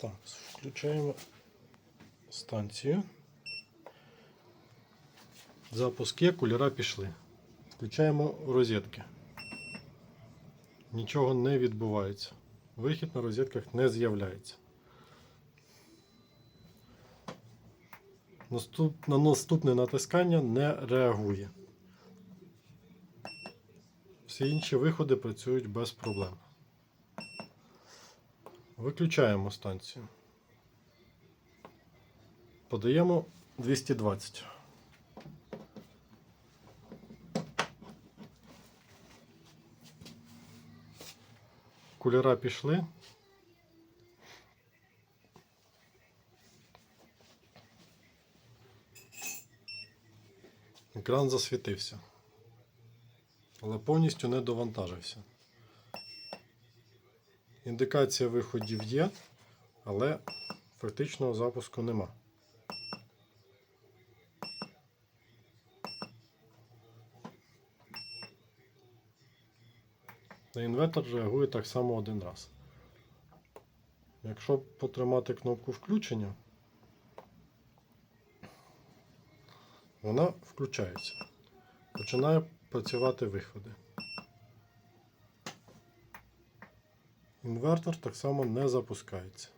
Так, включаємо станцію. Запуск є, кольора пішли. Включаємо розетки. Нічого не відбувається. Вихід на розетках не з'являється. На наступне натискання не реагує. Всі інші виходи працюють без проблем. Виключаємо станцію. Подаємо 220. Кольора пішли. Екран засвітився, але повністю не довантажився. Індикація виходів є, але фактичного запуску нема. На інвертор реагує так само один раз. Якщо потримати кнопку включення, вона включається. Починає працювати виходи. Інвертор так само не запускається.